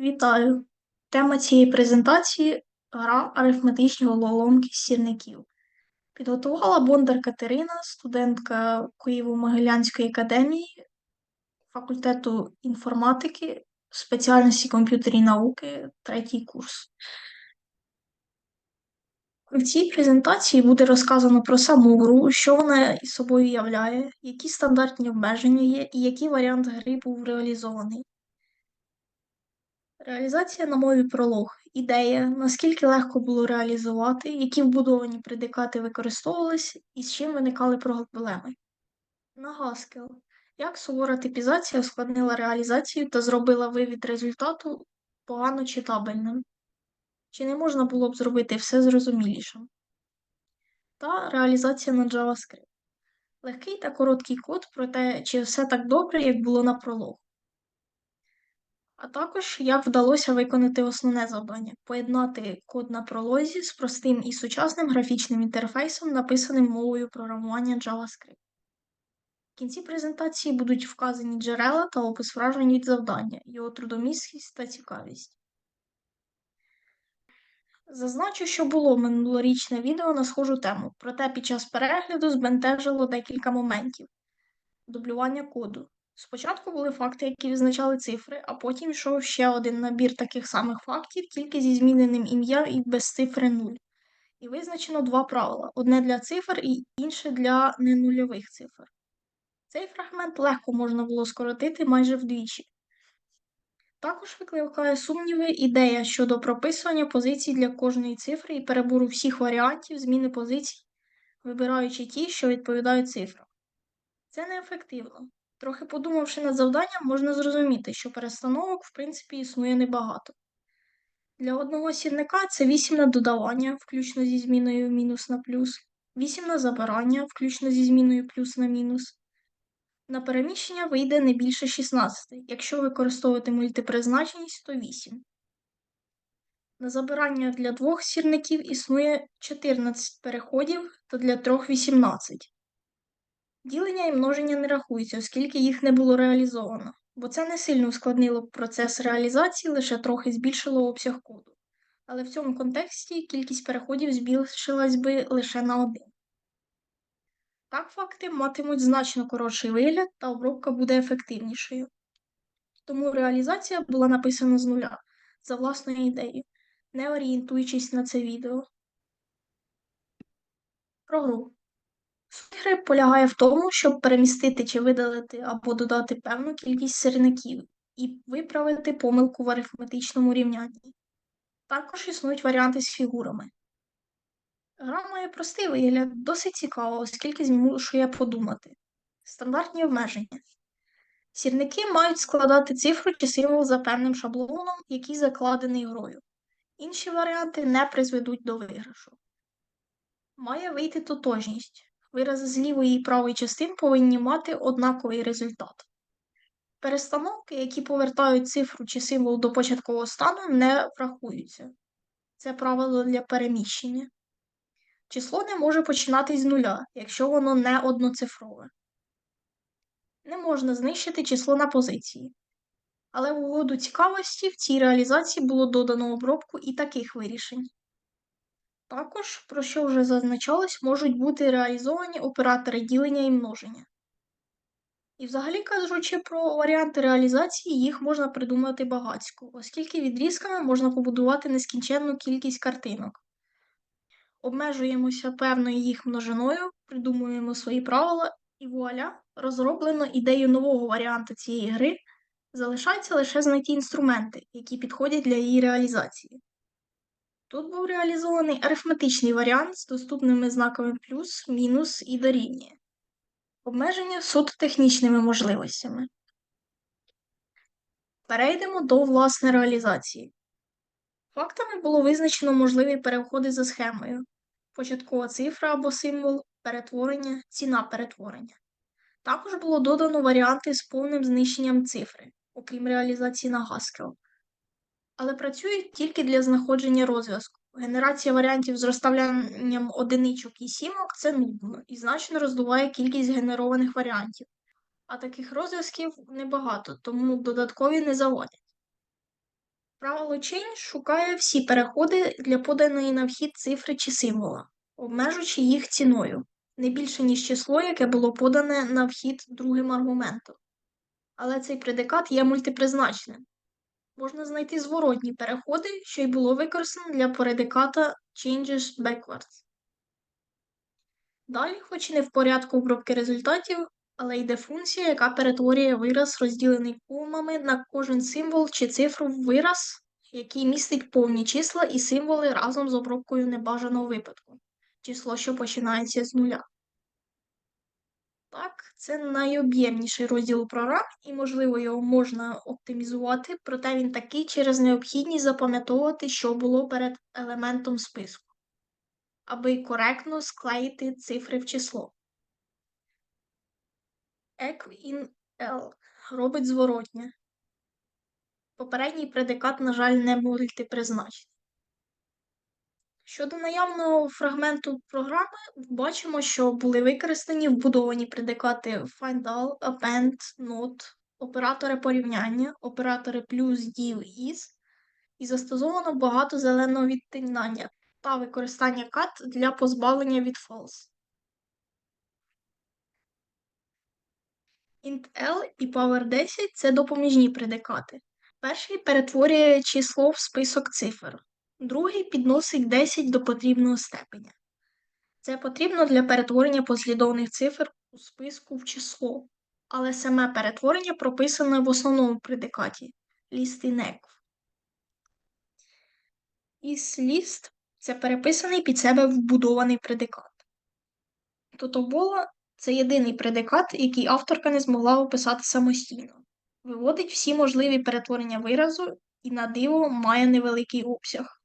Вітаю! Тема цієї презентації гра арифметичні головоломки сірників. Підготувала Бондар Катерина, студентка Києво-Могилянської академії факультету інформатики, спеціальності комп'ютерні науки, третій курс. В цій презентації буде розказано про саму гру, що вона із собою являє, які стандартні обмеження є і який варіант гри був реалізований. Реалізація на мові пролог. Ідея, наскільки легко було реалізувати, які вбудовані предикати використовувались і з чим виникали проблеми. На Haskell. Як сувора типізація ускладнила реалізацію та зробила вивід результату погано читабельним? Чи не можна було б зробити все зрозумілішим? Та реалізація на JavaScript. Легкий та короткий код про те, чи все так добре, як було на пролог. А також як вдалося виконати основне завдання поєднати код на пролозі з простим і сучасним графічним інтерфейсом, написаним мовою програмування JavaScript. В кінці презентації будуть вказані джерела та опис вражень від завдання, його трудомісткість та цікавість. Зазначу, що було минулорічне відео на схожу тему, проте під час перегляду збентежило декілька моментів дублювання коду. Спочатку були факти, які визначали цифри, а потім йшов ще один набір таких самих фактів, тільки зі зміненим ім'ям і без цифри 0. І визначено два правила: одне для цифр і інше для ненульових цифр. Цей фрагмент легко можна було скоротити майже вдвічі. Також викликає сумніви ідея щодо прописування позицій для кожної цифри і перебору всіх варіантів зміни позицій, вибираючи ті, що відповідають цифрам. Це неефективно. Трохи подумавши над завданням, можна зрозуміти, що перестановок, в принципі, існує небагато. Для одного сірника це 8 на додавання, включно зі зміною мінус на плюс, 8 на забирання, включно зі зміною плюс на мінус. На переміщення вийде не більше 16, якщо використовувати мультипризначеність, то 8. На забирання для двох сірників існує 14 переходів та для трьох 18. Ділення і множення не рахуються, оскільки їх не було реалізовано, бо це не сильно ускладнило процес реалізації, лише трохи збільшило обсяг коду. Але в цьому контексті кількість переходів збільшилась би лише на один. Так факти матимуть значно коротший вигляд та обробка буде ефективнішою. Тому реалізація була написана з нуля за власною ідеєю, не орієнтуючись на це відео. Про гру. Суть гри полягає в тому, щоб перемістити чи видалити або додати певну кількість сирників і виправити помилку в арифметичному рівнянні. Також існують варіанти з фігурами. Гра має простий вигляд, досить цікаво, оскільки змушує подумати. Стандартні обмеження. Сірники мають складати цифру чи символ за певним шаблоном, який закладений грою. Інші варіанти не призведуть до виграшу. Має вийти тотожність. Вирази з лівої і правої частин повинні мати однаковий результат. Перестановки, які повертають цифру чи символ до початкового стану, не врахуються. Це правило для переміщення. Число не може починатись з нуля, якщо воно не одноцифрове. Не можна знищити число на позиції. Але в угоду цікавості в цій реалізації було додано обробку і таких вирішень. Також, про що вже зазначалось, можуть бути реалізовані оператори ділення і множення. І, взагалі кажучи про варіанти реалізації, їх можна придумати багатько, оскільки відрізками можна побудувати нескінченну кількість картинок. Обмежуємося певною їх множиною, придумуємо свої правила, і вуаля, розроблено ідею нового варіанту цієї гри. Залишається лише знайти інструменти, які підходять для її реалізації. Тут був реалізований арифметичний варіант з доступними знаками плюс, мінус і дорівнює. Обмеження суто технічними можливостями. Перейдемо до власне реалізації. Фактами було визначено можливі переходи за схемою, початкова цифра або символ, перетворення, ціна перетворення. Також було додано варіанти з повним знищенням цифри, окрім реалізації на Haskell але працюють тільки для знаходження розв'язку. Генерація варіантів з розставлянням одиничок і сімок це нудно і значно роздуває кількість генерованих варіантів. А таких розв'язків небагато, тому додаткові не заводять. Правило Change шукає всі переходи для поданої на вхід цифри чи символа, обмежуючи їх ціною, не більше, ніж число, яке було подане на вхід другим аргументом. Але цей предикат є мультипризначним. Можна знайти зворотні переходи, що й було використано для предиката changes backwards. Далі, хоч і не в порядку обробки результатів, але йде функція, яка перетворює вираз, розділений комами на кожен символ чи цифру в вираз, який містить повні числа і символи разом з обробкою небажаного випадку, число, що починається з нуля. Так, це найоб'ємніший розділ програм, і, можливо, його можна оптимізувати, проте він такий через необхідність запам'ятовувати, що було перед елементом списку, аби коректно склеїти цифри в число. Eq L робить зворотнє. Попередній предикат, на жаль, не мультипризначений. Щодо наявного фрагменту програми, бачимо, що були використані вбудовані предикати findAll, append, not, оператори порівняння, оператори plus, div, is, і застосовано багато зеленого відтинання та використання cut для позбавлення від false. int-l і power10 це допоміжні предикати. Перший перетворює число в список цифр, другий підносить 10 до потрібного степеня. Це потрібно для перетворення послідовних цифр у списку в число, але саме перетворення прописане в основному предикаті listinec. Is-list – це переписаний під себе вбудований предикат. Тотобола це єдиний предикат, який авторка не змогла описати самостійно. Виводить всі можливі перетворення виразу і на диво має невеликий обсяг.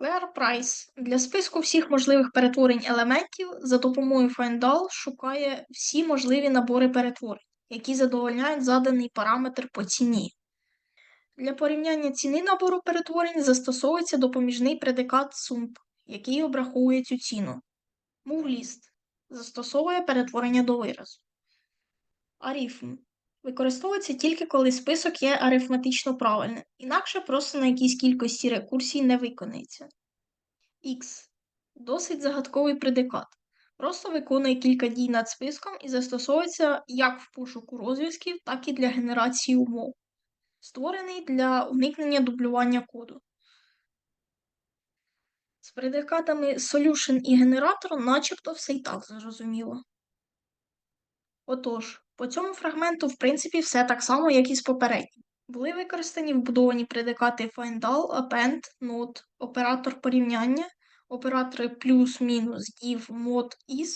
Clear Price для списку всіх можливих перетворень елементів за допомогою findAll шукає всі можливі набори перетворень, які задовольняють заданий параметр по ціні. Для порівняння ціни набору перетворень застосовується допоміжний предикат sump, який обраховує цю ціну. MoveList застосовує перетворення до виразу. Арифм використовується тільки коли список є арифметично правильним, інакше просто на якійсь кількості рекурсій не виконається. X досить загадковий предикат. Просто виконує кілька дій над списком і застосовується як в пошуку розв'язків, так і для генерації умов, створений для уникнення дублювання коду. З предикатами solution і генератор начебто все й так зрозуміло. Отож, по цьому фрагменту, в принципі, все так само, як і з попереднім. Були використані вбудовані предикати findAll, append, not, оператор порівняння, оператори плюс, мінус, div, mod, is,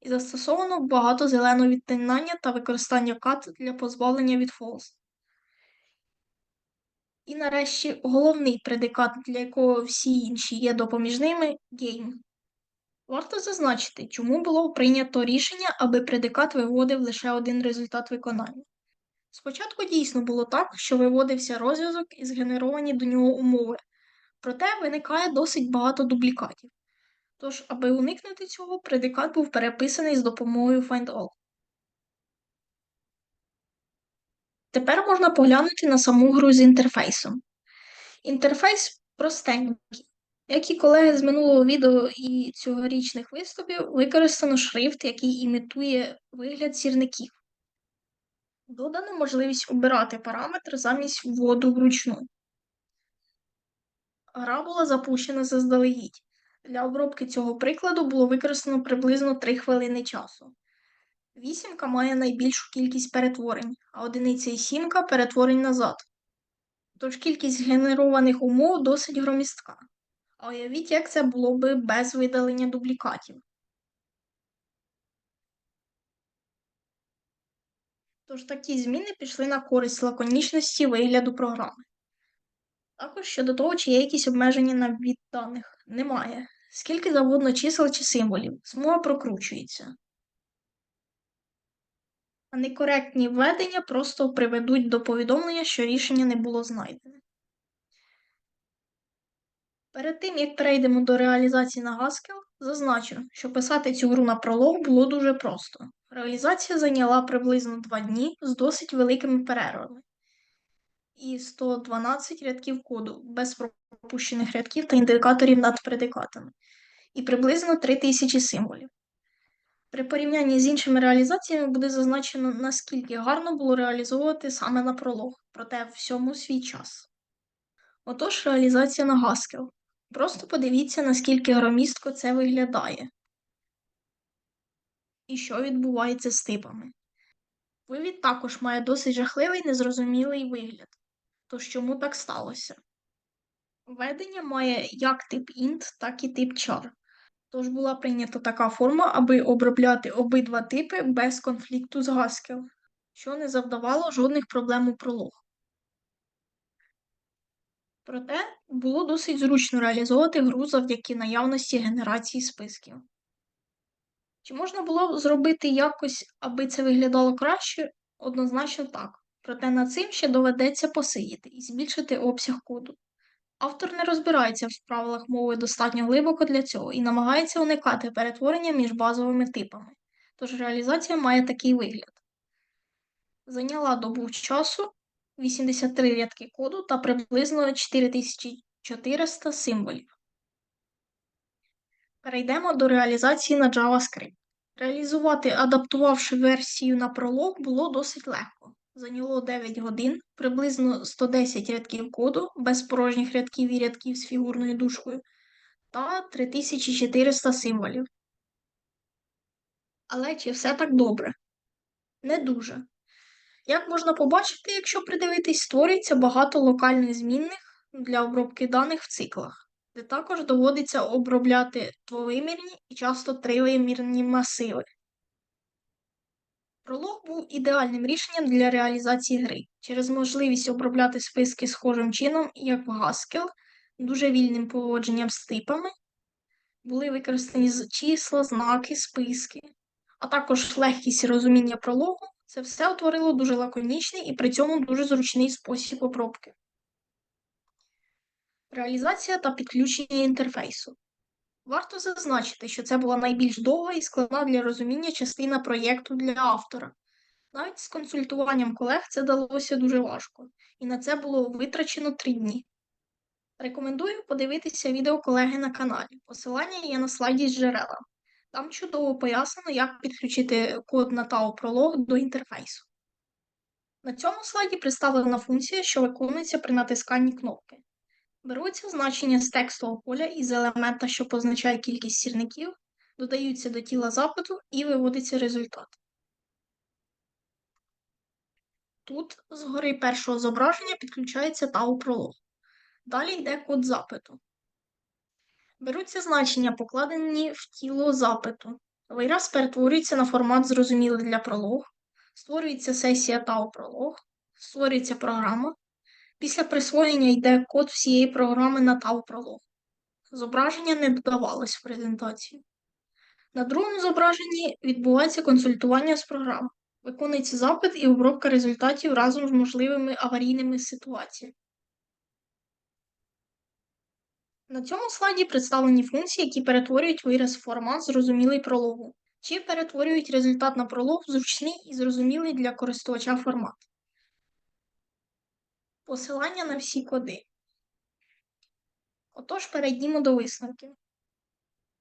і застосовано багато зеленого відтинання та використання cut для позбавлення від false. І нарешті головний предикат, для якого всі інші є допоміжними game. Варто зазначити, чому було прийнято рішення, аби предикат виводив лише один результат виконання. Спочатку дійсно було так, що виводився розв'язок і згенеровані до нього умови, проте виникає досить багато дублікатів. Тож, аби уникнути цього, предикат був переписаний з допомогою findAll. Тепер можна поглянути на саму гру з інтерфейсом. Інтерфейс простенький. Як і колеги з минулого відео і цьогорічних виступів, використано шрифт, який імітує вигляд сірників. Додано можливість обирати параметр замість вводу вручну. Гра була запущена заздалегідь. Для обробки цього прикладу було використано приблизно 3 хвилини часу. Вісімка має найбільшу кількість перетворень, а одиниця і сімка перетворень назад. Тож кількість генерованих умов досить громістка. Уявіть, як це було би без видалення дублікатів. Тож такі зміни пішли на користь лаконічності вигляду програми. Також щодо того, чи є якісь обмеження на від даних, немає. Скільки завгодно чисел чи символів, смуга прокручується. А некоректні введення просто приведуть до повідомлення, що рішення не було знайдене. Перед тим, як перейдемо до реалізації на Haskell, зазначу, що писати цю гру на пролог було дуже просто. Реалізація зайняла приблизно 2 дні з досить великими перервами. і 112 рядків коду без пропущених рядків та індикаторів над предикатами, і приблизно 3000 символів. При порівнянні з іншими реалізаціями буде зазначено, наскільки гарно було реалізовувати саме на пролог, проте всьому свій час. Отож, реалізація на Haskell. Просто подивіться, наскільки громістко це виглядає. І що відбувається з типами. Вивід також має досить жахливий незрозумілий вигляд. Тож чому так сталося? Введення має як тип int, так і тип char. Тож була прийнята така форма, аби обробляти обидва типи без конфлікту з Haskell, що не завдавало жодних проблем у пролог. Проте було досить зручно реалізовувати гру завдяки наявності генерації списків. Чи можна було зробити якось, аби це виглядало краще? Однозначно так. Проте над цим ще доведеться посидіти і збільшити обсяг коду. Автор не розбирається в правилах мови достатньо глибоко для цього і намагається уникати перетворення між базовими типами, тож реалізація має такий вигляд. Зайняла добу часу 83 рядки коду та приблизно 4400 символів. Перейдемо до реалізації на JavaScript. Реалізувати, адаптувавши версію на пролог, було досить легко. Зайняло 9 годин, приблизно 110 рядків коду, без порожніх рядків і рядків з фігурною дужкою, та 3400 символів. Але чи все так добре? Не дуже. Як можна побачити, якщо придивитись, створюється багато локальних змінних для обробки даних в циклах, де також доводиться обробляти двовимірні і часто тривимірні масиви. Пролог був ідеальним рішенням для реалізації гри через можливість обробляти списки схожим чином, як в Haskell, дуже вільним поводженням з типами, були використані числа, знаки, списки, а також легкість розуміння прологу. Це все утворило дуже лаконічний і при цьому дуже зручний спосіб обробки. Реалізація та підключення інтерфейсу. Варто зазначити, що це була найбільш довга і складна для розуміння частина проєкту для автора. Навіть з консультуванням колег це далося дуже важко, і на це було витрачено три дні. Рекомендую подивитися відео колеги на каналі. Посилання є на слайді з джерела. Там чудово пояснено, як підключити код на Tau Prolog до інтерфейсу. На цьому слайді представлена функція, що виконується при натисканні кнопки. Беруться значення з текстового поля із елемента, що позначає кількість сірників, додаються до тіла запиту і виводиться результат. Тут згори першого зображення підключається Tau Prolog. Далі йде код запиту. Беруться значення, покладені в тіло запиту. Вираз перетворюється на формат зрозумілий для пролог, створюється сесія Tau Prolog, створюється програма. Після присвоєння йде код всієї програми на Tau Prolog. Зображення не додавалось в презентацію. На другому зображенні відбувається консультування з програмою. Виконується запит і обробка результатів разом з можливими аварійними ситуаціями. На цьому слайді представлені функції, які перетворюють вираз формат зрозумілий прологу, чи перетворюють результат на пролог в зручний і зрозумілий для користувача формат. Посилання на всі коди. Отож, перейдімо до висновків.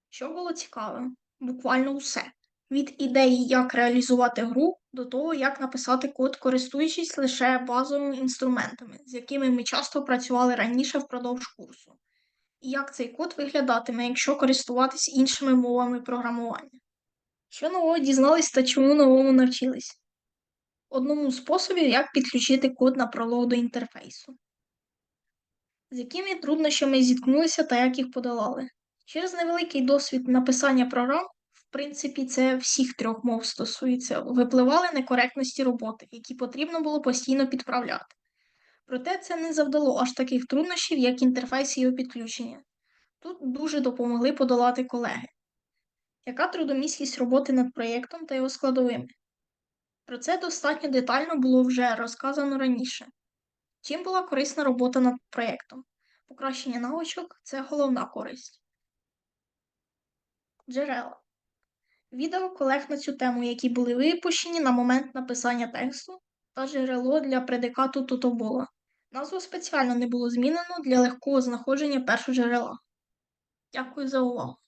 Що було цікаве? Буквально усе. Від ідеї, як реалізувати гру, до того, як написати код, користуючись лише базовими інструментами, з якими ми часто працювали раніше впродовж курсу як цей код виглядатиме, якщо користуватись іншими мовами програмування. Що нового дізнались та чому новому навчились? Одному з способів, як підключити код на пролог до інтерфейсу. З якими труднощами зіткнулися та як їх подолали. Через невеликий досвід написання програм, в принципі, це всіх трьох мов стосується, випливали некоректності роботи, які потрібно було постійно підправляти. Проте це не завдало аж таких труднощів, як інтерфейс його підключення. Тут дуже допомогли подолати колеги. Яка трудомісткість роботи над проєктом та його складовими? Про це достатньо детально було вже розказано раніше. Чим була корисна робота над проєктом? Покращення навичок це головна користь. Джерела. Відео колег на цю тему, які були випущені на момент написання тексту, та джерело для предикату тутобола. Назву спеціально не було змінено для легкого знаходження першого джерела. Дякую за увагу.